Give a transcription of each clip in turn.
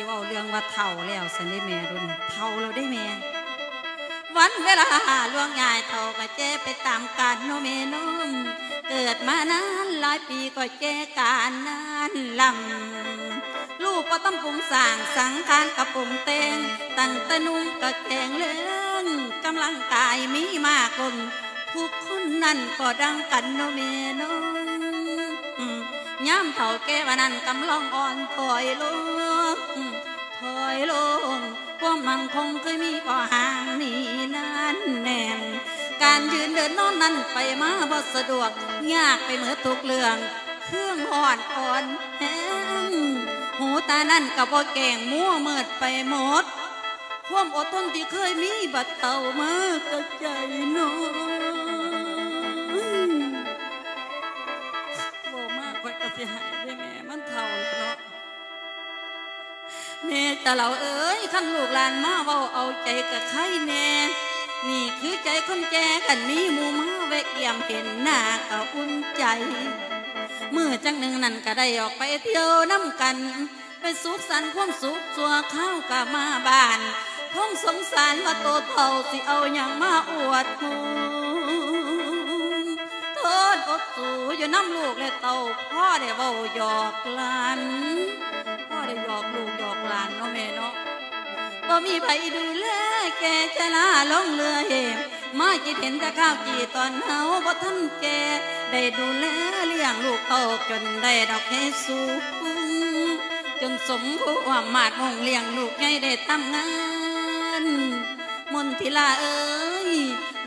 สิว่าเรื่องว่าเฒ่าแล้วสันได้แม่รุ่นเฒ่าเราได้แม่ วันเวลาล่วงง่ายเท่าก็เจไปตามกาลโนเมโนมเกิดมานานหลายปีก็เจการนานลำลูกก็ต้องปรุงสร้างสังขารกับปรุงเตงตั้งต่นุ่งก็แข็งเรื่องกำลังกายมีมากลนทุกคนนั่นก็ดังกันโนเมโนอืมย้ำเท่าแกวันนั้นกำลังอ่อนถอยลง ลงความมั่นคงเคยมีก็ห่างนี่นั่นแน่นการยืนเดินนอนนั้นไปมาบ่สะดวก ยากไปเหมือทุกเรื่อง เครื่องอ่อนอ่อนแห้งหูตานั่นก็บ่แก่งมั่วเมิดไปหมดความอดทนที่เคยมีบัดเต่ามากก็ใจน้อยโบมากกว่าก็สิหาย แม่เราเอ้ยขั้นลูกหลานมาเว้าเอาใจกับใครแน่นี่คือใจคนแก่กันมีมูมาแวะเยี่ยมเห็นหน้าก็อุ่นใจเมื่อจังหนึ่งนั่นก็ได้ออกไปเที่ยวน้ำกัน ไปสุขสันต์ความสุขสัวข้าวกะมาบ้านท้องสงสารว่าโตเท่าสิเอาอย่างมาอวดหูโทษอดสูอยู่น้ำลูกและเต่าพ่อได้เว้าหยอกลาน ได้หยอกลูกหยอกหลานเนาะแม่เนาะบ่มีไผดูแลแกชะลาลงเรือเหมมาคิเห็นแต่ข้าวจีตอนเฮาบ่ทันแกได้ดูแลเลี้ยงลูกโตจนได้ดอกให้สูงจนสมความมาดมงเลี้ยงลูกให้ได้ทำงานมนทิลาเอ้ย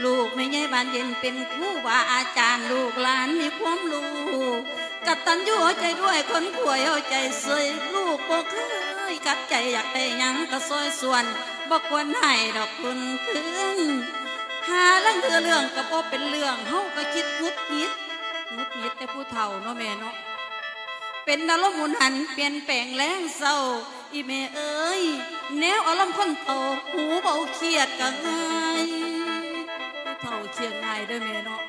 ลูกไม่ใช่บานเย็นเป็นครูบาอาจารย์ลูกหลานมีความรู้ กัดตันยู่หัวใจด้วยคนป่วยเอาใจเสยลูกบ่เคยกัดใจอยากได้ยังก็ซอยส่วนบ่ควรให้ดอกคุณถึงหาลังเธอเรื่องก็บ่เป็นเรื่องเฮาก็คิดงุดหงิดงุดหงิดแต่ผู้เฒ่าเนาะแม่เนาะเป็นอารมณ์หมุนหันเปลี่ยนแปลงแรงเศร้าอีเมเอ้ยแนวอารมณ์คนโตหูเบาเครียดก็ง่ายผู้เฒ่าเครียดง่ายเด้วยแม่เนาะ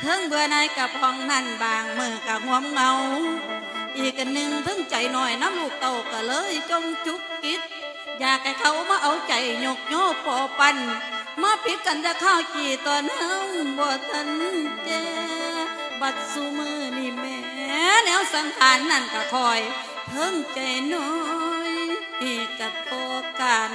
เทิงเบื่อนายกับห้องนั่นบางมือกับหัวเงาอีกันหนึ่งถึงใจหน่อยน้ำลูกเต่าก็เลยจงจุกกิด อยากให้เขามาเอาใจยกโยปอปันมาปิดกันจะข้าวจีตอนเฮาบ่ทันแจบัดสูมือนี่แม่แนวสังขารนั่นก็คอย เพิ่งใจน้อยอีกกับโตกัน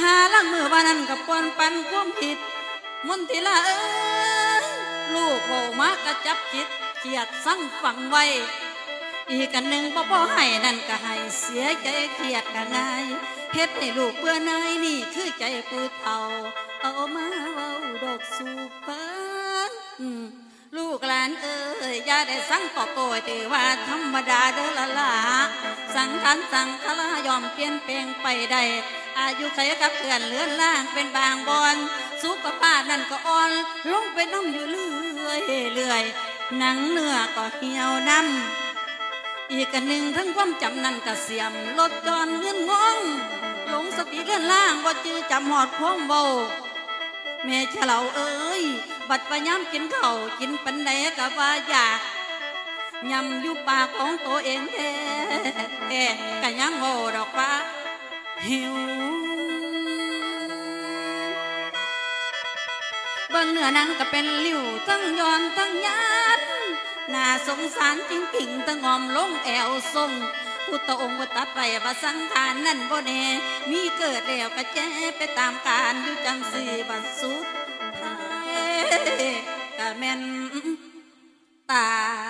หาลังมือว่านั้นกับปวนปันความผิด มุนทิลาเอ้ยลูกโผมากระจับจิตเกียดสั่งฝังไว้ อีกอันหนึ่งพ่อพ่อให้นั่นก็ให้เสียใจเครียดกันง่ายเฮ็ดให้ลูกเบื่อนายนี่คือใจผู้เฒ่าเอามาเว้าดอกสู่ฟังลูกหลานเอ้ยอย่าได้สั่งต่อโตยถือว่าธรรมดาเด้อละละสังขารสังขลายอมเปลี่ยนแปลงไปได้ อายุไขกับเพื่อนเลือนล่างเป็นบางบอนสุขภาพนั่นก็อ่อน ลงไปน้ำอยู่เรื่อยเรื่อยหนังเนื้อก็เหี่ยวน้ำอีกอันหนึ่งทั้งความจำนั่นก็เสียมลดจอนเงื่อนงองหลงสติเลื่อนล่างบ่จือจำหอดพองเบาแม่เฉลาเอ้ย บัดพยายามกินเข้ากินปันใดก็ว่าอยากยำอยู่ปากของตัวเองแท้แต่ก็ยังโง่ดอกว่า หิวเบิ่งเนื้อนังก็เป็นริ้วทั้งย้อนทั้งยันน่าสงสารจริงๆทั้งงอมลงแอวทรงพุทธองค์ว่าตัดไว้ว่าสังขารนั่นบ่แน่มีเกิดแล้วก็แจ้ไปตามการอยู่จังสี่บัดสุดท้ายก็แม่นตาย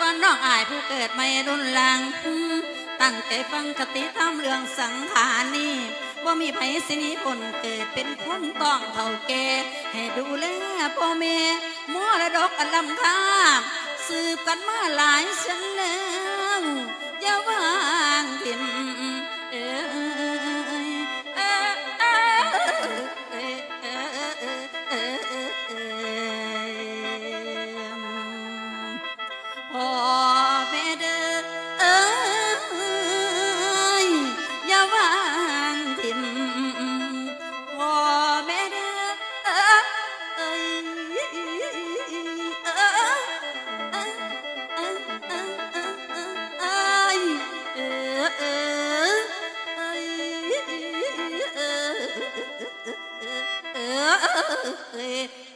ก่อนน้องอายผู้เกิดไม่รุนแรงตั้งใจฟังคติธรรมเรื่องสังขารนี่ว่ามีไผสินิพนเกิดเป็นคนต้องเท่าแก่ให้ดูแลพ่อแม่มรดกอันลำค่าสืบกันมาหลายฉันแล้อย่ oh,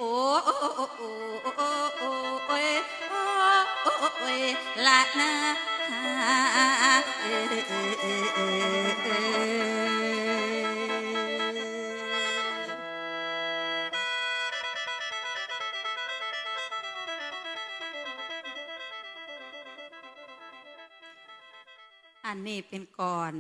oh, oh. ยละนะเออเออเออเออเออันนี้เป็นก่อน